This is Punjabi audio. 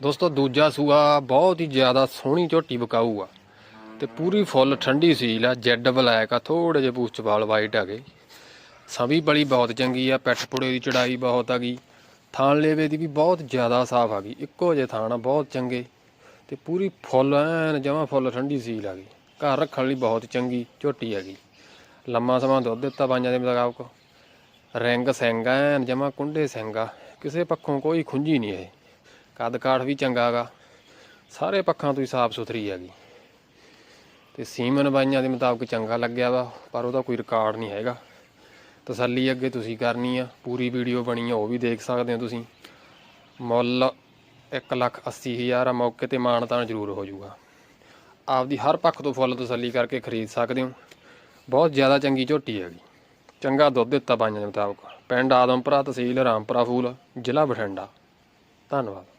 ਦੋਸਤੋ, ਦੂਜਾ ਸੂਆ ਬਹੁਤ ਹੀ ਜ਼ਿਆਦਾ ਸੋਹਣੀ ਝੋਟੀ ਬਕਾਊ ਆ ਤੇ ਪੂਰੀ ਫੁੱਲ ਠੰਡੀ ਸੀਲ ਆ, ਜੈਡ ਬਲੈਕ ਆ ਥੋੜੇ ਜਿਹੇ ਪੂਛ ਵਾਲ ਵਾਈਟ ਆ ਗਏ। ਸਭੀ ਬੜੀ ਬਹੁਤ ਚੰਗੀ ਆ ਪੈਠ ਪੁੜੇ ਦੀ ਚੜਾਈ ਬਹੁਤ ਆ ਗਈ ਥਾਣ ਲੇਵੇ ਦੀ ਵੀ ਬਹੁਤ ਜ਼ਿਆਦਾ ਸਾਫ਼ ਆ ਗਈ, ਇੱਕੋ ਜਿਹੇ ਥਾਣ ਆ, ਬਹੁਤ ਚੰਗੇ। ਤੇ ਪੂਰੀ ਫੁੱਲ ਐਨ ਜਮਾ ਫੁੱਲ ਠੰਡੀ ਸੀਲ ਆ ਗਈ, ਘਰ ਰੱਖਣ ਲਈ ਬਹੁਤ ਚੰਗੀ ਝੋਟੀ ਹੈਗੀ। ਲੰਮਾ ਸਮਾਂ ਦੁੱਧ ਦਿੱਤਾ ਬਾਈਆਂ ਦੇ ਮੁਤਾਬਕ। ਰਿੰਗ ਸਿੰਘ ਐਨ ਜਮਾ ਕੁੰਡੇ ਸਿੰਘ ਆ, ਕਿਸੇ ਪੱਖੋਂ ਕੋਈ ਖੁੰਝੀ ਨਹੀਂ ਇਹ। ਕੱਦ ਕਾਠ ਵੀ ਚੰਗਾ ਗਾ। ਸਾਰੇ ਪੱਖਾਂ ਤੋਂ ਹੀ ਸਾਫ਼ ਸੁਥਰੀ ਹੈਗੀ। ਤੇ ਸੀਮਨ ਬਾਈਆਂ ਦੇ ਮੁਤਾਬਕ ਚੰਗਾ ਲੱਗਿਆ ਵਾ, ਪਰ ਉਹਦਾ ਕੋਈ ਰਿਕਾਰਡ ਨਹੀਂ ਹੈਗਾ। ਤਸੱਲੀ ਅੱਗੇ ਤੁਸੀਂ ਕਰਨੀ ਆ, ਪੂਰੀ ਵੀਡੀਓ ਬਣੀ ਆ, ਉਹ ਵੀ ਦੇਖ ਸਕਦੇ ਹੋ ਤੁਸੀਂ। ਮੁੱਲ 180000 ਆ, ਮੌਕੇ ਤੇ ਮਾਨਤਾਨ ਜ਼ਰੂਰ ਹੋ ਜਾਊਗਾ। ਆਪਦੀ ਹਰ ਪੱਖ ਤੋਂ ਫੁੱਲ ਤਸੱਲੀ ਕਰਕੇ ਖਰੀਦ ਸਕਦੇ ਹੋ। ਬਹੁਤ ਜ਼ਿਆਦਾ ਚੰਗੀ ਝੋਟੀ ਹੈਗੀ। ਚੰਗਾ ਦੁੱਧ ਦਿੱਤਾ ਬਾਈਆਂ ਦੇ ਮੁਤਾਬਕ। ਪਿੰਡ ਆਦਮਪੁਰਾ ਤਹਿਸੀਲ ਰਾਮਪੁਰਾ ਫੂਲ, ਜ਼ਿਲ੍ਹਾ ਬਠਿੰਡਾ। ਧੰਨਵਾਦ।